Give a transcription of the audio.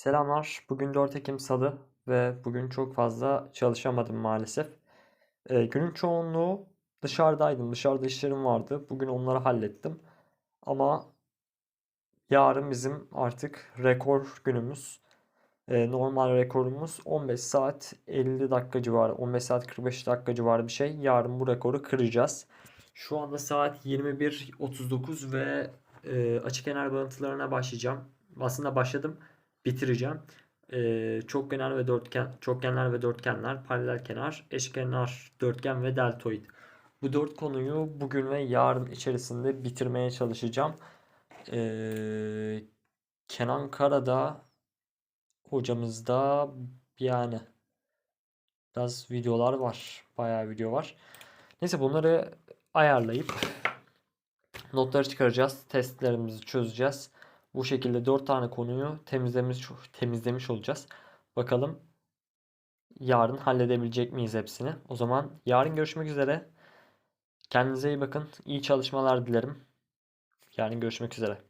Selamlar. Bugün 4 Ekim Salı ve bugün çok fazla çalışamadım maalesef. Ee, günün çoğunluğu dışarıdaydım. Dışarıda işlerim vardı. Bugün onları hallettim. Ama yarın bizim artık rekor günümüz. Ee, normal rekorumuz 15 saat 50 dakika civarı, 15 saat 45 dakika civarı bir şey. Yarın bu rekoru kıracağız. Şu anda saat 21.39 ve e, açık kenar bağıntılarına başlayacağım. Aslında başladım, bitireceğim. E, çokkenar ve dörtgen, çokgenler ve dörtgenler, paralel kenar, eşkenar, dörtgen ve deltoid. Bu dört konuyu bugün ve yarın içerisinde bitirmeye çalışacağım. E, Kenan Karada hocamızda yani biraz videolar var. Bayağı video var. Neyse bunları ayarlayıp notları çıkaracağız. Testlerimizi çözeceğiz. Bu şekilde 4 tane konuyu temizlemiş temizlemiş olacağız. Bakalım yarın halledebilecek miyiz hepsini? O zaman yarın görüşmek üzere. Kendinize iyi bakın. İyi çalışmalar dilerim. Yarın görüşmek üzere.